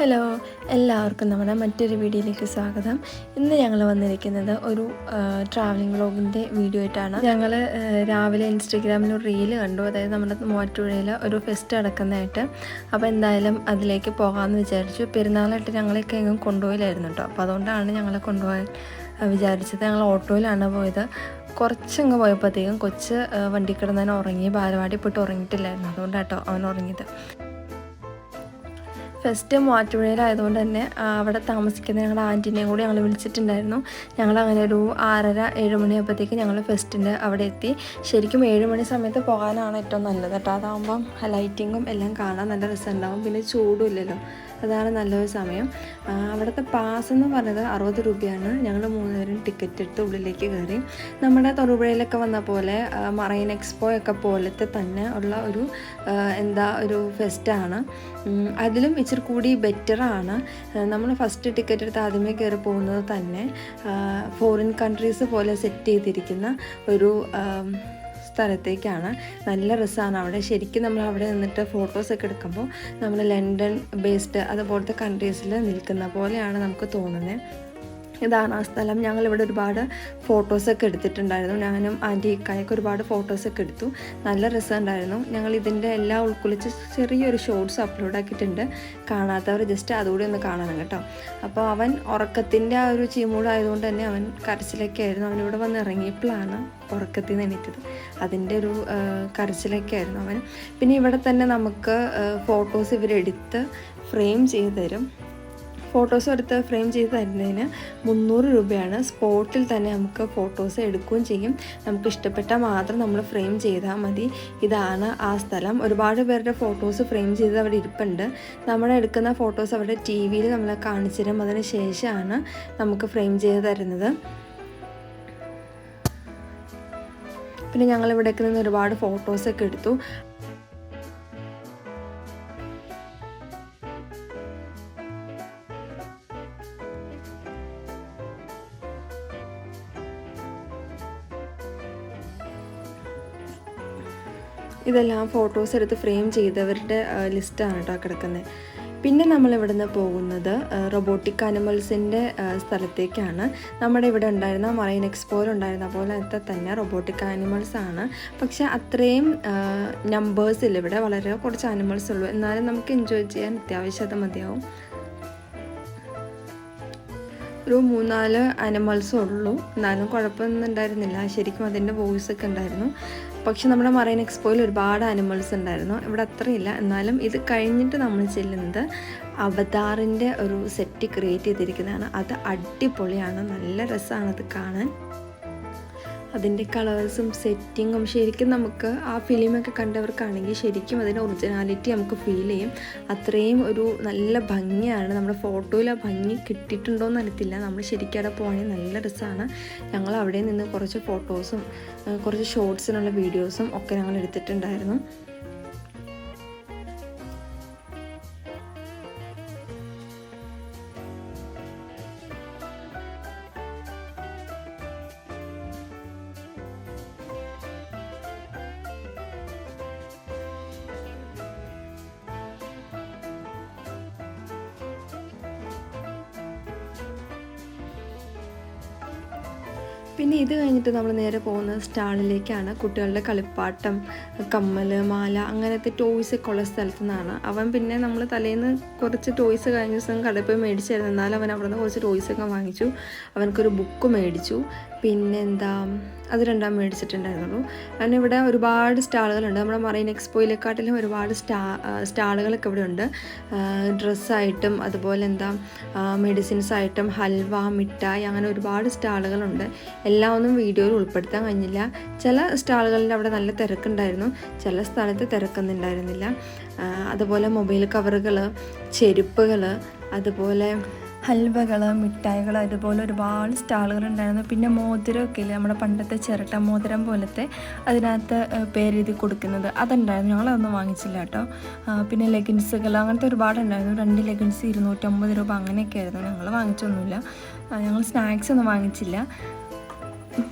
Hello എല്ലാവർക്കും നമ്മുടെ മറ്റൊരു വീഡിയോയിലേക്ക് സ്വാഗതം. ഇന്ന് ഞങ്ങൾ വന്നിരിക്കുന്നത് ഒരു ട്രാവലിംഗ് വ്ളോഗിന്റെ വീഡിയോ ആയിട്ടാണ്. ഞങ്ങൾ രാവിലെ ഇൻസ്റ്റഗ്രാമിൽ ഒരു റീൽ കണ്ടു. അതായത് നമ്മുടെ മൂവാറ്റുപുഴയിൽ ഒരു ഫെസ്റ്റ് നടക്കുന്നതായിട്ട്. അപ്പോൾ എന്തായാലും അതിലേക്ക് പോകാമെന്ന് വിചാരിച്ചു. പെരുന്നാളായിട്ട് ഞങ്ങളെയൊക്കെ എങ്ങും കൊണ്ടുപോയില്ലായിരുന്നു കേട്ടോ അപ്പോൾ അതുകൊണ്ടാണ് ഞങ്ങളെ കൊണ്ടുപോകാൻ വിചാരിച്ചത്. ഞങ്ങൾ ഓട്ടോയിലാണ് പോയത്. കുറച്ചങ്ങ് പോയപ്പോഴത്തേക്കും കൊച്ച് വണ്ടി കിടന്നതിന് ഉറങ്ങി ബാലവാടി പോയിട്ട് ഉറങ്ങിയിട്ടില്ലായിരുന്നു. അതുകൊണ്ടാട്ടോ അവൻ ഉറങ്ങിയത്. ഫസ്റ്റ് മൂവാറ്റുപുഴയിലായതുകൊണ്ട് തന്നെ അവിടെ താമസിക്കുന്ന ഞങ്ങളുടെ ആന്റിനെയും കൂടി ഞങ്ങൾ വിളിച്ചിട്ടുണ്ടായിരുന്നു. ഞങ്ങൾ അങ്ങനെ ഒരു ആറര ഏഴ് മണിയാകുമ്പോഴത്തേക്ക് ഞങ്ങൾ ഫസ്റ്റിന്റെ അവിടെ എത്തി. ശരിക്കും ഏഴ് മണി സമയത്ത് പോകാനാണ് ഏറ്റവും നല്ലത് കേട്ടോ. അതാകുമ്പം ലൈറ്റിങ്ങും എല്ലാം കാണാൻ നല്ല രസമുണ്ടാവും. പിന്നെ ചൂടും ഇല്ലല്ലോ. അതാണ് നല്ലൊരു സമയം. അവിടുത്തെ പാസ് എന്ന് പറഞ്ഞത് അറുപത് രൂപയാണ്. ഞങ്ങൾ മൂന്നുപേരും ടിക്കറ്റ് എടുത്ത് ഉള്ളിലേക്ക് കയറി. നമ്മുടെ തൊടുപുഴയിലൊക്കെ വന്ന പോലെ മറൈൻ എക്സ്പോ ഒക്കെ പോലത്തെ തന്നെ ഉള്ള ഒരു എന്താ ഒരു ഫെസ്റ്റാണ് അതിലും ഇച്ചിരി കൂടി ബെറ്ററാണ് നമ്മൾ ഫസ്റ്റ് ടിക്കറ്റ് എടുത്ത് ആദ്യമേ കയറി പോകുന്നത് തന്നെ ഫോറിൻ കൺട്രീസ് പോലെ സെറ്റ് ചെയ്തിരിക്കുന്ന ഒരു സ്ഥലത്തേക്കാണ്. നല്ല രസമാണ് അവിടെ. ശരിക്കും നമ്മൾ അവിടെ നിന്നിട്ട് ഫോട്ടോസൊക്കെ എടുക്കുമ്പോൾ നമ്മൾ ലണ്ടൻ ബേസ്ഡ് അതുപോലത്തെ കൺട്രീസിൽ നിൽക്കുന്ന പോലെയാണ് നമുക്ക് തോന്നുന്നത് ഇതാണ് ആ സ്ഥലം. ഞങ്ങളിവിടെ ഒരുപാട് ഫോട്ടോസൊക്കെ എടുത്തിട്ടുണ്ടായിരുന്നു. ഞാനും ആന്റി ഇക്കായൊക്കെ ഒരുപാട് ഫോട്ടോസൊക്കെ എടുത്തു. നല്ല രസമുണ്ടായിരുന്നു. ഞങ്ങൾ ഇതിന്റെ എല്ലാം ഉൾക്കൊള്ളിച്ച് ചെറിയൊരു ഷോർട്സ് അപ്ലോഡ് ആക്കിയിട്ടുണ്ട്. കാണാത്തവർ ജസ്റ്റ് അതുകൂടി ഒന്ന് കാണണം കേട്ടോ. അപ്പോൾ അവൻ ഉറക്കത്തിന്റെ ആ ഒരു ചീമൂടായതുകൊണ്ട് തന്നെ അവൻ കരച്ചിലൊക്കെ ആയിരുന്നു അവനിവിടെ വന്ന് ഇറങ്ങിയപ്പോഴാണ് ഉറക്കത്തിൽ നിന്ന് എണീറ്റത്. അതിന്റെ ഒരു കരച്ചിലൊക്കെ ആയിരുന്നു അവൻ. പിന്നെ ഇവിടെ തന്നെ നമുക്ക് ഫോട്ടോസ് ഇവരെടുത്ത് ഫ്രെയിം ചെയ്ത് തരും. ഫോട്ടോസ് എടുത്ത് ഫ്രെയിം ചെയ്ത് തരുന്നതിന് മുന്നൂറ് രൂപയാണ്. സ്പോട്ടിൽ തന്നെ നമുക്ക് ഫോട്ടോസ് എടുക്കുകയും ചെയ്യും. നമുക്ക് ഇഷ്ടപ്പെട്ടാൽ മാത്രം നമ്മൾ ഫ്രെയിം ചെയ്താൽ മതി. ഇതാണ് ആ സ്ഥലം. ഒരുപാട് പേരുടെ ഫോട്ടോസ് ഫ്രെയിം ചെയ്ത് അവിടെ ഇരിപ്പുണ്ട്. നമ്മൾ എടുക്കുന്ന ഫോട്ടോസ് അവിടെ ടി വിയിൽ നമ്മളെ കാണിച്ചു തരും അതിന് ശേഷമാണ് നമുക്ക് ഫ്രെയിം ചെയ്ത് തരുന്നത്. പിന്നെ ഇവിടെ നിന്ന് ഒരുപാട് ഫോട്ടോസൊക്കെ എടുത്തു. ഇതെല്ലാം ഫോട്ടോസ് എടുത്ത് ഫ്രെയിം ചെയ്തവരുടെ ലിസ്റ്റാണ് കേട്ടോ കിടക്കുന്നത് പിന്നെ നമ്മൾ ഇവിടുന്ന് പോകുന്നത് റൊബോട്ടിക് അനിമൽസിന്റെ സ്ഥലത്തേക്കാണ്. നമ്മുടെ ഇവിടെ ഉണ്ടായിരുന്ന മറൈൻ എക്സ്പോയിൽ ഉണ്ടായിരുന്ന പോലത്തെ തന്നെ റൊബോട്ടിക് ആനിമൽസ് ആണ്. പക്ഷെ അത്രയും നമ്പേഴ്സ് ഇല്ല ഇവിടെ വളരെ കുറച്ച് ആനിമൽസ് ഉള്ളൂ. എന്നാലും നമുക്ക് എൻജോയ് ചെയ്യാൻ അത്യാവശ്യം അത് മതിയാവും. ഒരു മൂന്നാൽ അനിമൽസേ ഉള്ളൂ. എന്നാലും കുഴപ്പമൊന്നും ഉണ്ടായിരുന്നില്ല. ശരിക്കും അതിന്റെ വോയിസ് ഒക്കെ ഉണ്ടായിരുന്നു. പക്ഷെ നമ്മുടെ മറൈൻ എക്സ്പോയിൽ ഒരുപാട് അനിമൽസ് ഉണ്ടായിരുന്നു. ഇവിടെ അത്രയില്ല. എന്നാലും ഇത് കഴിഞ്ഞിട്ട് നമ്മൾ ചെല്ലുന്നത് അവതാറിന്റെ ഒരു സെറ്റ് ക്രിയേറ്റ് ചെയ്തിരിക്കുന്നതാണ്. അത് അടിപൊളിയാണ്. നല്ല രസമാണ് അത് കാണാൻ. അതിന്റെ കളേഴ്സും സെറ്റിങ്ങും ശരിക്കും നമുക്ക് ആ ഫിലിമൊക്കെ കണ്ടവർക്കാണെങ്കിൽ ശരിക്കും അതിന്റെ ഒറിജിനാലിറ്റി നമുക്ക് ഫീൽ ചെയ്യും. അത്രയും ഒരു നല്ല ഭംഗിയാണ്. നമ്മുടെ ഫോട്ടോയിൽ ആ ഭംഗി കിട്ടിയിട്ടുണ്ടോ എന്ന് അറിയത്തില്ല നമ്മൾ ശരിക്കും അവിടെ പോകണമെങ്കിൽ നല്ല രസമാണ്. ഞങ്ങൾ അവിടെ നിന്ന് കുറച്ച് ഫോട്ടോസും കുറച്ച് ഷോർട്സിനുള്ള വീഡിയോസും ഒക്കെ ഞങ്ങൾ എടുത്തിട്ടുണ്ടായിരുന്നു. പിന്നെ ഇത് കഴിഞ്ഞിട്ട് നമ്മൾ നേരെ പോകുന്ന സ്റ്റാളിലേക്കാണ് കുട്ടികളുടെ കളിപ്പാട്ടം കമ്മൽ മാല അങ്ങനത്തെ ടോയ്സ് ഒക്കെ ഉള്ള സ്ഥലത്തു നിന്നാണ്. അവൻ പിന്നെ നമ്മൾ തലേന്ന് കുറച്ച് ടോയ്സ് കഴിഞ്ഞ ദിവസം കടയിൽ പോയി മേടിച്ചായിരുന്നു. എന്നാലും അവൻ അവിടെ നിന്ന് കുറച്ച് ടോയ്സ് ഒക്കെ വാങ്ങിച്ചു. അവനക്കൊരു ബുക്ക് മേടിച്ചു. പിന്നെ എന്താ അത് രണ്ടാം മേടിച്ചിട്ടുണ്ടായിരുന്നുള്ളൂ. അങ്ങനെ ഇവിടെ ഒരുപാട് സ്റ്റാളുകളുണ്ട് നമ്മുടെ മറൈൻ എക്സ്പോയിലെക്കാട്ടിലും ഒരുപാട് സ്റ്റാ സ്റ്റാളുകളൊക്കെ ഇവിടെ ഉണ്ട്. ഡ്രസ്സായിട്ടും അതുപോലെ എന്താ മെഡിസിൻസ് ആയിട്ടും ഹൽവ മിഠായി അങ്ങനെ ഒരുപാട് സ്റ്റാളുകളുണ്ട് എല്ലാം ഒന്നും വീഡിയോയിൽ ഉൾപ്പെടുത്താൻ കഴിഞ്ഞില്ല. ചില സ്റ്റാളുകളിൽ അവിടെ നല്ല തിരക്കുണ്ടായിരുന്നു. ചില സ്ഥലത്ത് തിരക്കൊന്നുണ്ടായിരുന്നില്ല. അതുപോലെ മൊബൈൽ കവറുകൾ ചെരുപ്പുകൾ അതുപോലെ ഹൽവകൾ മിഠായികൾ അതുപോലെ ഒരുപാട് സ്റ്റാളുകൾ ഉണ്ടായിരുന്നു. പിന്നെ മോതിരമൊക്കെ ഇല്ലേ? നമ്മുടെ പണ്ടത്തെ ചിരട്ട മോതിരം പോലത്തെ അതിനകത്ത് പേരെഴുതി കൊടുക്കുന്നത് അതുണ്ടായിരുന്നു. ഞങ്ങളതൊന്നും വാങ്ങിച്ചില്ല കേട്ടോ. പിന്നെ ലെഗിൻസുകൾ അങ്ങനത്തെ ഒരുപാടുണ്ടായിരുന്നു രണ്ട് ലെഗിൻസ് ഇരുന്നൂറ്റമ്പത് രൂപ അങ്ങനെയൊക്കെ ആയിരുന്നു ഞങ്ങൾ വാങ്ങിച്ചൊന്നുമില്ല. ഞങ്ങൾ സ്നാക്സ് ഒന്നും വാങ്ങിച്ചില്ല.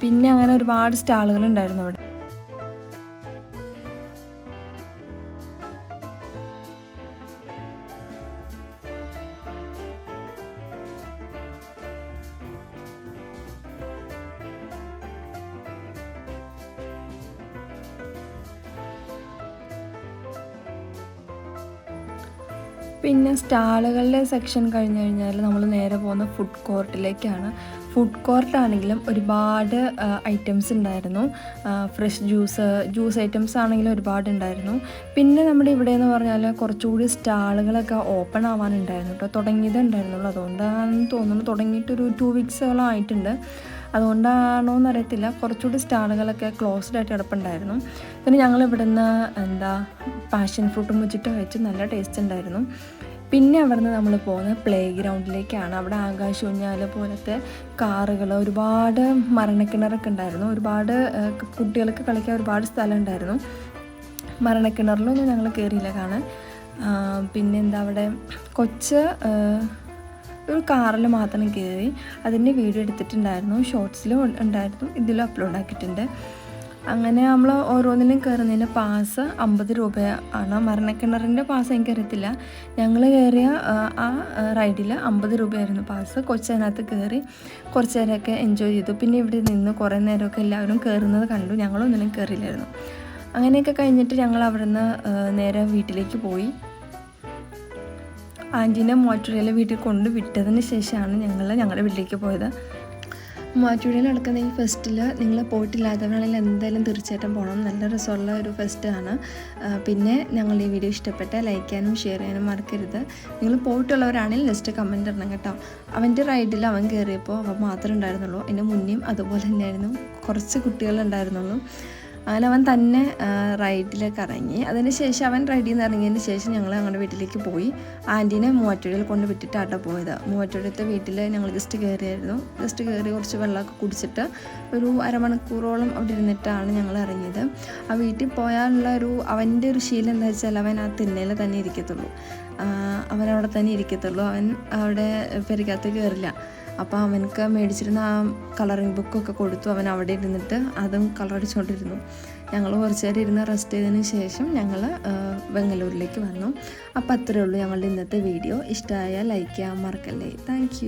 പിന്നെ അങ്ങനെ ഒരുപാട് സ്റ്റാളുകളുണ്ടായിരുന്നു അവിടെ. പിന്നെ സ്റ്റാളുകളുടെ സെക്ഷൻ കഴിഞ്ഞ് കഴിഞ്ഞാൽ നമ്മൾ നേരെ പോകുന്ന ഫുഡ് കോർട്ടിലേക്കാണ് ഫുഡ് കോർട്ടാണെങ്കിലും ഒരുപാട് ഐറ്റംസ് ഉണ്ടായിരുന്നു. ഫ്രഷ് ജ്യൂസ് ജ്യൂസ് ഐറ്റംസ് ആണെങ്കിലും ഒരുപാട് ഉണ്ടായിരുന്നു. പിന്നെ നമ്മുടെ ഇവിടെ എന്ന് പറഞ്ഞാൽ കുറച്ചുകൂടി സ്റ്റാളുകളൊക്കെ ഓപ്പൺ ആവാനുണ്ടായിരുന്നു കേട്ടോ തുടങ്ങിയതേ ഉണ്ടായിരുന്നുള്ളൂ. അതുകൊണ്ടാണെന്ന് തോന്നുന്നു തുടങ്ങിയിട്ടൊരു ടു വീക്സോളം ആയിട്ടുണ്ട്. അതുകൊണ്ടാണോ എന്നറിയത്തില്ല കുറച്ചുകൂടി സ്റ്റാളുകളൊക്കെ ക്ലോസ്ഡ് ആയിട്ട് കിടപ്പുണ്ടായിരുന്നു. പിന്നെ ഞങ്ങൾ ഇവിടുന്ന് എന്താ പാഷൻ ഫ്രൂട്ടും വെച്ചിട്ട് കഴിച്ച് നല്ല ടേസ്റ്റ് ഉണ്ടായിരുന്നു. പിന്നെ അവിടുന്ന് നമ്മൾ പോകുന്നത് പ്ലേ ഗ്രൗണ്ടിലേക്കാണ് അവിടെ ആകാശ ഊഞ്ഞാൽ പോലത്തെ കാറുകൾ ഒരുപാട് മരണക്കിണറൊക്കെ ഉണ്ടായിരുന്നു. ഒരുപാട് കുട്ടികൾക്ക് കളിക്കാൻ ഒരുപാട് സ്ഥലം ഉണ്ടായിരുന്നു മരണക്കിണറിലൊന്നും ഞങ്ങൾ കയറിയില്ല കാണാൻ. പിന്നെന്താ അവിടെ? കൊച്ച് ഒരു കാറിൽ മാത്രം കയറി അതിന്റെ വീഡിയോ എടുത്തിട്ടുണ്ടായിരുന്നു. ഷോർട്സിലും ഉണ്ടായിരുന്നു. ഇതിലും അപ്ലോഡ് ആക്കിയിട്ടുണ്ട്. അങ്ങനെ നമ്മൾ ഓരോന്നിലും കയറുന്നതിന് പാസ് അമ്പത് രൂപയാണ് മരണക്കിണറിന്റെ പാസ് എനിക്കറിയത്തില്ല ഞങ്ങൾ കയറിയ ആ, റൈഡിൽ അമ്പത് രൂപയായിരുന്നു പാസ്. കൊച്ചതിനകത്ത് കയറി കുറച്ച് നേരമൊക്കെ എൻജോയ് ചെയ്തു. പിന്നെ ഇവിടെ നിന്ന് കുറേ നേരമൊക്കെ എല്ലാവരും കയറുന്നത് കണ്ടു. ഞങ്ങളൊന്നിനും കയറിയില്ലായിരുന്നു അങ്ങനെയൊക്കെ കഴിഞ്ഞിട്ട് ഞങ്ങൾ അവിടുന്ന് നേരെ വീട്ടിലേക്ക് പോയി. ആന്റീനെ മോറ്റുരയിലെ വീട്ടിൽ കൊണ്ടുവിട്ടതിന് ശേഷമാണ് ഞങ്ങൾ ഞങ്ങളുടെ വീട്ടിലേക്ക് പോയത്. മൂവാറ്റുപുഴയിൽ നടക്കുന്ന ഈ ഫെസ്റ്റിൽ നിങ്ങൾ പോയിട്ടില്ലാത്തവരാണെങ്കിൽ എന്തായാലും തീർച്ചയായിട്ടും പോകണം നല്ല രസമുള്ള ഒരു ഫെസ്റ്റാണ്. പിന്നെ ഞങ്ങൾ ഈ വീഡിയോ ഇഷ്ടപ്പെട്ട ലൈക്ക് ചെയ്യാനും ഷെയർ ചെയ്യാനും മറക്കരുത്. നിങ്ങൾ പോയിട്ടുള്ളവരാണെങ്കിൽ ജസ്റ്റ് കമന്റ് ഇടണം കേട്ടോ. അവന്റെ റൈഡിൽ അവൻ കയറിയപ്പോൾ അവൻ മാത്രമേ ഉണ്ടായിരുന്നുള്ളൂ. എന്റെ മുന്നേയും അതുപോലെ തന്നെയായിരുന്നു. കുറച്ച് കുട്ടികളുണ്ടായിരുന്നുള്ളൂ. അങ്ങനെ അവൻ തന്നെ റൈഡിലേക്ക് ഇറങ്ങി. അതിന് ശേഷം അവൻ റൈഡിൽ നിന്ന് ഇറങ്ങിയതിന് ശേഷം ഞങ്ങൾ ഞങ്ങളുടെ വീട്ടിലേക്ക് പോയി. ആന്റീനെ മൂവാറ്റുഴയിൽ കൊണ്ട് വിട്ടിട്ട് വിട്ടിട്ടാട്ടോ പോയത്. മൂവാറ്റുഴത്തെ വീട്ടിൽ ഞങ്ങൾ ജസ്റ്റ് കയറിയായിരുന്നു. ജസ്റ്റ് കയറി കുറച്ച് വെള്ളമൊക്കെ കുടിച്ചിട്ട് ഒരു അരമണിക്കൂറോളം അവിടെ ഇരുന്നിട്ടാണ് ഞങ്ങൾ ഇറങ്ങിയത്. ആ വീട്ടിൽ പോയാനുള്ള ഒരു അവന്റെ ഒരു ശീലം എന്താ വെച്ചാൽ അവൻ ആ തിന്നയിൽ തന്നെ ഇരിക്കത്തുള്ളൂ. അവൻ അവിടെ തന്നെ ഇരിക്കത്തുള്ളൂ. അവൻ അവിടെ പെരക്കകത്ത് കയറില്ല. അപ്പോൾ അവനക്ക് മേടിച്ചിരുന്ന ആ കളറിങ് ബുക്കൊക്കെ കൊടുത്തു. അവൻ അവിടെ ഇരുന്നിട്ട് അതും കളർ അടിച്ചുകൊണ്ടിരുന്നു ഞങ്ങൾ കുറച്ച് നേരം ഇരുന്ന് റെസ്റ്റ് ചെയ്തതിന് ശേഷം ഞങ്ങൾ ബംഗളൂരിലേക്ക് വന്നു. അപ്പോൾ അത്രയേ ഉള്ളൂ ഞങ്ങളുടെ ഇന്നത്തെ വീഡിയോ ഇഷ്ടമായ ലൈക്ക് ചെയ്യാൻ മറക്കല്ലേ. താങ്ക്